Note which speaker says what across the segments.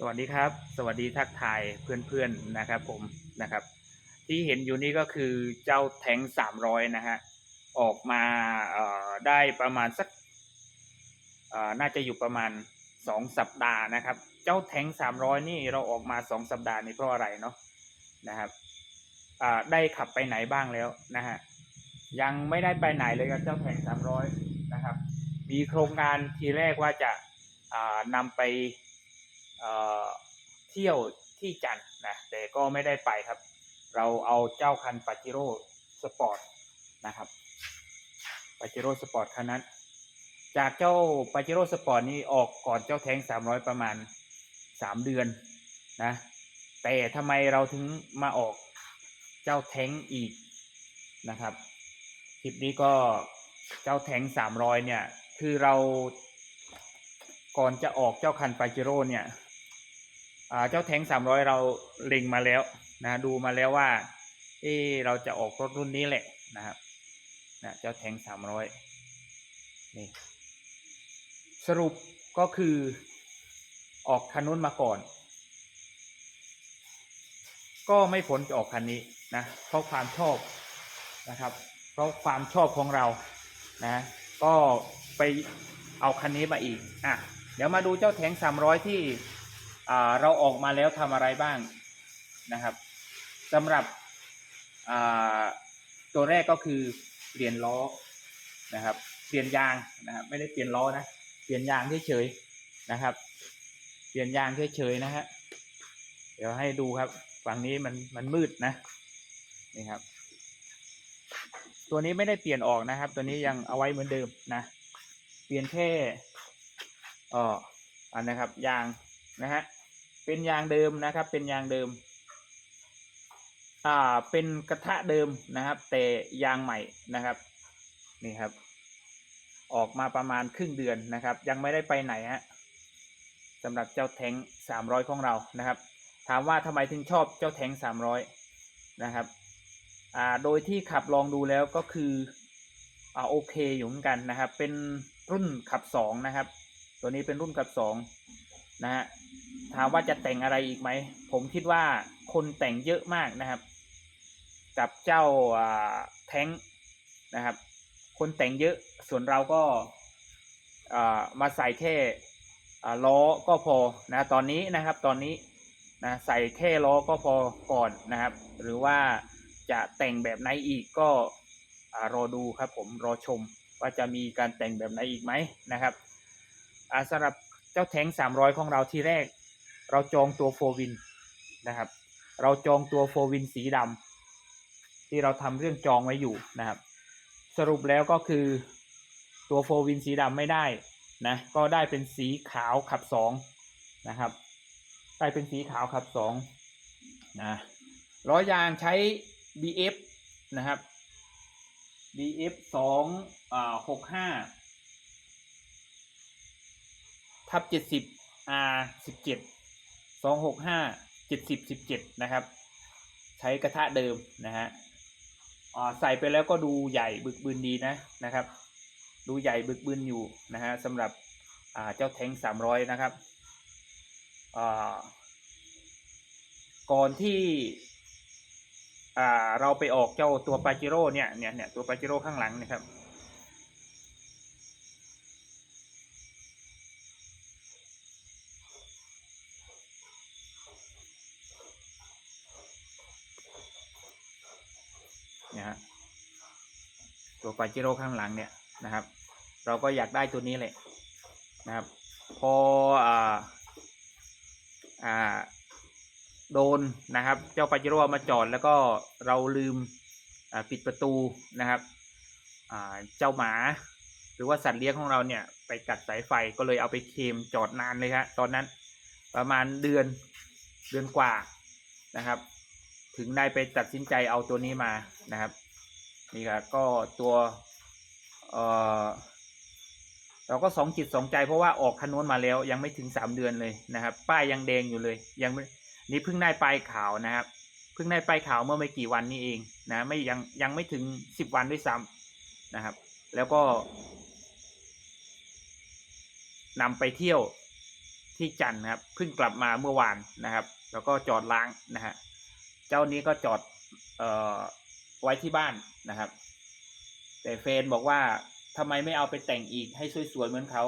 Speaker 1: สวัสดีครับ สวัสดีทักทายเพื่อนๆนะครับผมนะครับ ที่เห็นอยู่นี่ก็คือเจ้าแทงสามร้อยนะฮะออกมาได้ประมาณสักน่าจะอยู่ประมาณสองสัปดาห์นะครับ เจ้าแทงสามร้อยนี่เราออกมาสองสัปดาห์นี่เพราะอะไรเนาะนะครับได้ขับไปไหนบ้างแล้วนะฮะยังไม่ได้ไปไหนเลยกับเจ้าแทงสามร้อยนะครับ มีโครงการทีแรกว่าจะนำไป เอ่อเที่ยวที่จันนะแต่ก็ไม่ได้ไปครับ เราเอาเจ้าคันปาจิโร่สปอร์ตนะครับปาจิโร่สปอร์ตคันนั้น จากเจ้าปาจิโร่สปอร์ตนี่ออกก่อนเจ้าแทงสามร้อยประมาณสามเดือนนะแต่ทำไมเราถึงมาออกเจ้าแทงอีกนะครับคลิปนี้ก็เจ้าแทงสามร้อยเนี่ย คือเราก่อนจะออกเจ้าคันปาเจโร่เนี่ย เจ้าแทงสามร้อยเราเล็งมาแล้วนะดูมาแล้วว่าเออเราจะออกรถรุ่นนี้แหละนะครับนะเจ้าแทงสามร้อยนี่สรุปก็คือออกคันนู้นมาก่อน ก็ไม่ผลจะออกคันนี้นะเพราะความชอบนะครับ เพราะความชอบของเรานะก็ไปเอาคันนี้มาอีกอะเดี๋ยวมาดูเจ้าแทง300ที่ เราออกมาแล้วทำอะไรบ้างนะครับสำหรับตัวแรกก็คือเปลี่ยนล้อนะครับเปลี่ยนยางนะครับไม่ได้เปลี่ยนล้อนะเปลี่ยนยางเฉยๆนะครับ เปลี่ยนยางเฉยๆนะฮะเดี๋ยวให้ดูครับฝั่งนี้มันมันมืดนะนี่ครับ ตัวนี้ไม่ได้เปลี่ยนออกนะครับ ตัวนี้ยังเอาไว้เหมือนเดิมนะ เปลี่ยนแค่อ่ออันนะครับยางนะฮะ เป็นยางเดิมนะครับ เป็นยางเดิม อ่า เป็นกระทะเดิมนะครับ แต่ยางใหม่นะครับ นี่ครับ ออกมาประมาณครึ่งเดือนนะครับ ยังไม่ได้ไปไหนฮะสำหรับเจ้าแทงสามร้อยของเรานะครับ ถามว่าทำไมถึงชอบเจ้าแทงสามร้อยนะครับ อ่า โดยที่ขับลองดูแล้วก็คืออ่าโอเคอยู่เหมือนกันนะครับ เป็นรุ่นขับสองนะครับ ตัวนี้เป็นรุ่นขับสองนะฮะ ถามว่าจะแต่งอะไรอีกไหม ผมคิดว่าคนแต่งเยอะมากนะครับ กับเจ้าแท้งนะครับ คนแต่งเยอะส่วนเราก็ามาใส่แค่ล้อก็พอนะตอนนี้นะครับตอนนี้นะใส่แค่ล้อก็พอก่อนนะครับ หรือว่าจะแต่งแบบไหนอีกก็รอดูครับผมรอชมว่าจะมีการแต่งแบบไหนอีกไหมนะครับสำหรับเจ้าแทง300 ของเราที่แรก เราจองตัวโฟวินนะครับ เราจองตัวโฟวินสีดำที่เราทำเรื่องจองไว้อยู่นะครับ สรุปแล้วก็คือตัวโฟวินสีดำไม่ได้นะก็ได้เป็นสีขาวขับสองนะครับได้เป็นสีขาวขับสองนะล้อยางใช้ BF นะครับ BF สองอ่าหกห้าทับเจ็ดสิบ R สิบเจ็ด สองหกห้าเจ็ดสิบสิบเจ็ดนะครับ ใช้กระทะเดิมนะฮะใส่ไปแล้วก็ดูใหญ่บึกบืนดีนะนะครับ ดูใหญ่บึกบืนอยู่นะฮะสำหรับเจ้าแทงสามร้อยนะครับก่อนที่เราไปออกเจ้าตัวปาจิโร่เนี่ยเนี่ยเนี่ยตัวปาจิโร่ข้างหลังนะครับ นี่ยฮะตัวปาจิโร่ข้างหลังเนี่ยนะครับ เราก็อยากได้ตัวนี้แหละนะครับ พออ่าอ่าโดนนะครับ เจ้าปาจิโร่มาจอดแล้วก็เราลืมปิดประตูนะครับเจ้าหมา หรือว่าสัตว์เลี้ยงของเราเนี่ยไปกัดสายไฟก็เลยเอาไปเคมจอดนานเลยครับตอนนั้นประมาณเดือนเดือนกว่านะครับ ถึงได้ไปตัดสินใจเอาตัวนี้มานะครับ นี่ครับก็ตัวเออเราก็สองจิตสองใจเพราะว่าออกคันนู้นมาแล้วยังไม่ถึงสามเดือนเลยนะครับ ป้ายยังแดงอยู่เลย ยังไม่นี่เพิ่งได้ป้ายขาวนะครับ เพิ่งได้ป้ายขาวเมื่อไม่กี่วันนี้เองนะไม่ยังยังไม่ถึงสิบวันด้วยซ้ำนะครับ แล้วก็นำไปเที่ยวที่จันทร์นะครับเพิ่งกลับมาเมื่อวานนะครับ แล้วก็จอดล้างนะฮะ เจ้านี้ก็จอดเอ่อไว้ที่บ้านนะครับ แต่เฟนบอกว่าทำไมไม่เอาไปแต่งอีกให้สวยๆเหมือนเขา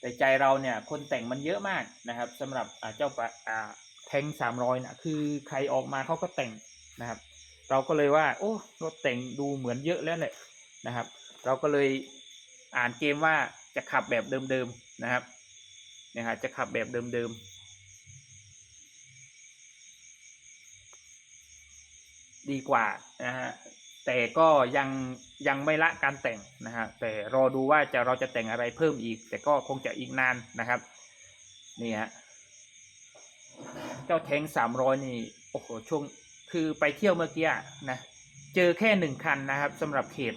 Speaker 1: แต่ใจเราเนี่ยคนแต่งมันเยอะมากนะครับสำหรับเจ้าปะอ่าแทงสามร้อยนะคือใครออกมาเขาก็แต่งนะครับ เราก็เลยว่า โอ้รถแต่งดูเหมือนเยอะแล้วแหละนะครับ เราก็เลยอ่านเกมว่าจะขับแบบเดิมๆนะครับเนี่ยฮะจะขับแบบเดิมๆ ดีกว่านะฮะแต่ก็ยังยังไม่ละการแต่งนะฮะแต่รอดูว่าจะเราจะแต่งอะไรเพิ่มอีก แต่ก็คงจะอีกนานนะครับนี่ฮะเจ้าแทงสามร้อยนี่โอ้โหช่วงคือไปเที่ยวเมื่อกี้นะเจอแค่หนึ่งคันนะครับสำหรับเขต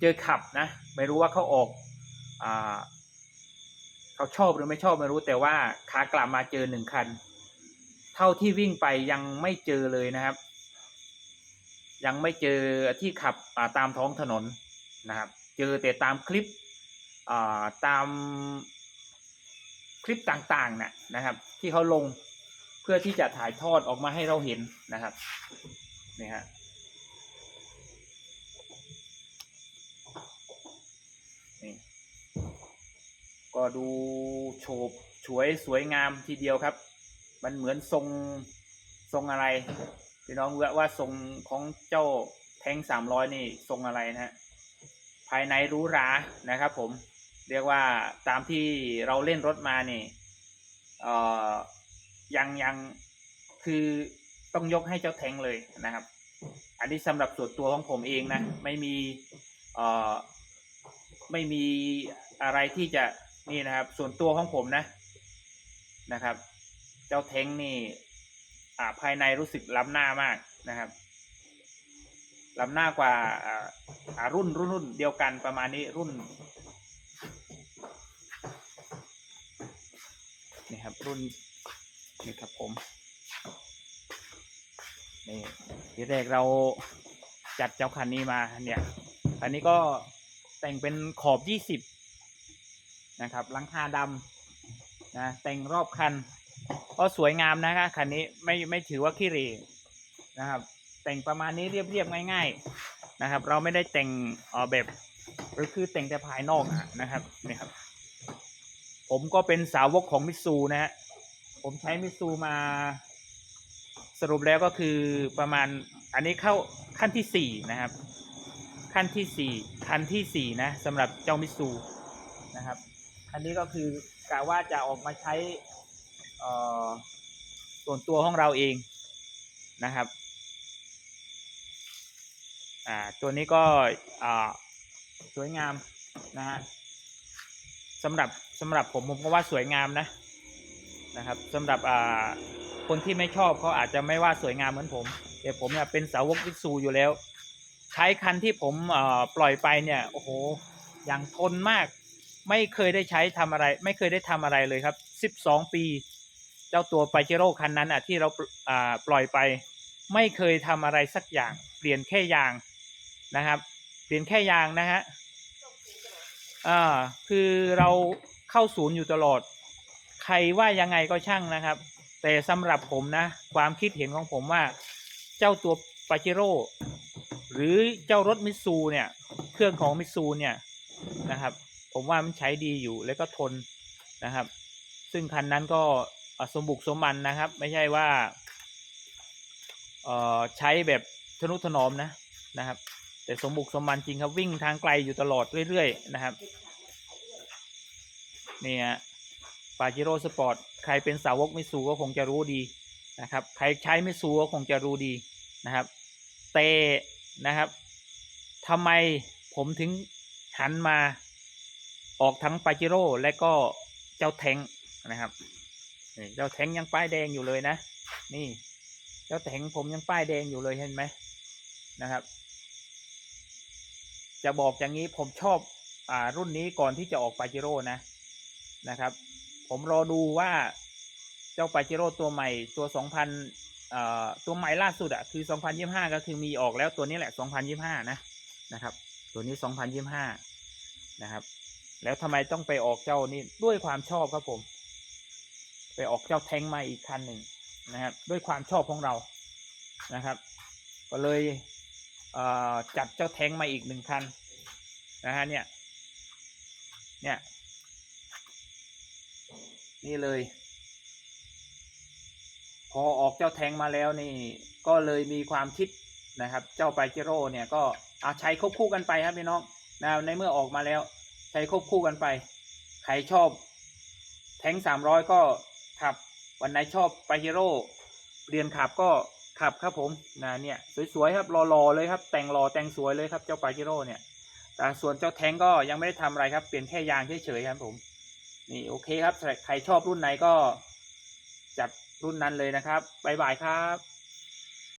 Speaker 1: เจอขับนะ ไม่รู้ว่าเขาออกอ่าเขาชอบหรือไม่ชอบไม่รู้แต่ว่าขากลับมาเจอหนึ่งคัน เท่าที่วิ่งไปยังไม่เจอเลยนะครับ ยังไม่เจอที่ขับตามท้องถนนนะครับ เจอแต่ตามคลิปตามคลิปต่างๆนะนะครับ ที่เขาลงเพื่อที่จะถ่ายทอดออกมาให้เราเห็นนะครับนี่ฮะนี่ก็ดูโฉบฉวยสวยงามทีเดียวครับ มันเหมือนทรงทรงอะไร พี่น้องว่าว่าทรงของเจ้าแทงสามร้อยนี่ทรงอะไรนะฮะภายในหรู้รานะครับ ผมเรียกว่าตามที่เราเล่นรถมานี่เอ่อยังยังคือต้องยกให้เจ้าแทงเลยนะครับ อันนี้สำหรับส่วนตัวของผมเองนะ ไม่มีเอ่อไม่มีอะไรที่จะนี่นะครับ ส่วนตัวของผมนะนะครับ เจ้าเท้งนี่ อ่าภายในรู้สึกล้ำหน้ามากนะครับล้ำหน้ากว่าอ่ารุ่นรุ่นรุ่นเดียวกันประมาณนี้รุ่นนี่ครับรุ่นนี่ครับผมนี่ทีแรกเราจัดเจ้าคันนี้มาเนี่ยอันนี้ก็แต่งเป็นขอบยี่สิบนะครับหลังคาดำนะแต่งรอบคัน ก็สวยงามนะครับคันนี้ไม่ไม่ถือว่าขี้เหร่นะครับ แต่งประมาณนี้เรียบๆง่าย ๆนะครับ เราไม่ได้แต่งเออแบบหรือคือแต่งแต่ภายนอกนะครับนี่ครับ ผมก็เป็นสาวกของมิตซูนะฮะผมใช้มิตซูมาสรุปแล้วก็คือประมาณอันนี้เข้าขั้นที่สี่นะครับ ขั้นที่สี่คันที่สี่นะสำหรับเจ้ามิตซูนะครับ คันนี้ก็คือกะว่าจะออกมาใช้ ส่วนตัวของเราเองนะครับอ่าตัวนี้ก็อ่าสวยงามนะฮะสำหรับสำหรับผมผมก็ว่าสวยงามนะนะครับสำหรับอ่าคนที่ไม่ชอบเขาอาจจะไม่ว่าสวยงามเหมือนผมแต่ผมเนี่ยเป็นสาวกวิซูอยู่แล้ว ใช้คันที่ผมปล่อยไปเนี่ยโอ้โหอย่างทนมาก ไม่เคยได้ใช้ทำอะไร ไม่เคยได้ทำอะไรเลยครับ 12 ปี เจ้าตัวปาเจโร่คันนั้นอะที่เราปล่อยไป ไม่เคยทำอะไรสักอย่าง เปลี่ยนแค่ยางนะครับ เปลี่ยนแค่ยางนะฮะอ่าคือเราเข้าศูนย์อยู่ตลอด ใครว่ายังไงก็ช่างนะครับ แต่สำหรับผมนะ ความคิดเห็นของผมว่า เจ้าตัวปาเจโร่หรือเจ้ารถมิซูเนี่ย เครื่องของมิซูเนี่ยนะครับ ผมว่ามันใช้ดีอยู่แล้วก็ทนนะครับ ซึ่งคันนั้นก็ สมบุกสมบันนะครับ ไม่ใช่ว่าเอ่อใช้แบบทนุถนอมนะนะครับ แต่สมบุกสมบันจริงครับวิ่งทางไกลอยู่ตลอดเรื่อยๆนะครับนี่ฮะปาจิโร่สปอร์ตใครเป็นสาวกมิตซูก็คงจะรู้ดีนะครับ ใครใช้มิตซูก็คงจะรู้ดีนะครับแต่นะครับทำไมผมถึงหันมาออกทั้งปาจิโร่และก็เจ้าแทงนะครับ เจ้าแทงยังป้ายแดงอยู่เลยนะ นี่ เจ้าแทงผมยังป้ายแดงอยู่เลยเห็นไหมนะครับ จะบอกอย่างนี้ผมชอบอ่ารุ่นนี้ก่อนที่จะออกปาจิโร่นะนะครับ ผมรอดูว่าเจ้าปาจิโร่ตัวใหม่ตัว 2000เอ่อตัวใหม่ล่าสุดอะคือ 2025 ก็คือมีออกแล้วตัวนี้แหละ 2025 นะนะครับ ตัวนี้ 2025 นะครับ แล้วทำไมต้องไปออกเจ้านี่ด้วยความชอบครับผม ไปออกเจ้าแท้งมาอีกคันหนึ่งนะครับ ด้วยความชอบของเรานะครับ ก็เลยเจัดเจ้าแท้งมาอีกหนึ่งคันนะฮะเนี่ยเนี่ยนี่เลย พอออกเจ้าแทงมาแล้วนี่ ก็เลยมีความคิดนะครับ เจ้าไปเจโร่เนี่ยก็เอาใช้ควบคู่กันไปครับพี่น้องนะในเมื่อออกมาแล้ว ใช้ควบคู่กันไป ใครชอบ แทงสามร้อยก็ ขับ วันไหนชอบไปฮีโร่เรียนขับก็ขับครับผมนะเนี่ยสวยๆครับรอๆเลยครับ แต่งรอแต่งสวยเลยครับเจ้าไปเจโร่เนี่ยแต่ส่วนเจ้าแทงก็ยังไม่ได้ทำอะไรครับ เปลี่ยนแค่ยางเฉยๆครับผม นี่โอเคครับใครชอบรุ่นไหนก็จัดรุ่นนั้นเลยนะครับบ๊ายบายครับ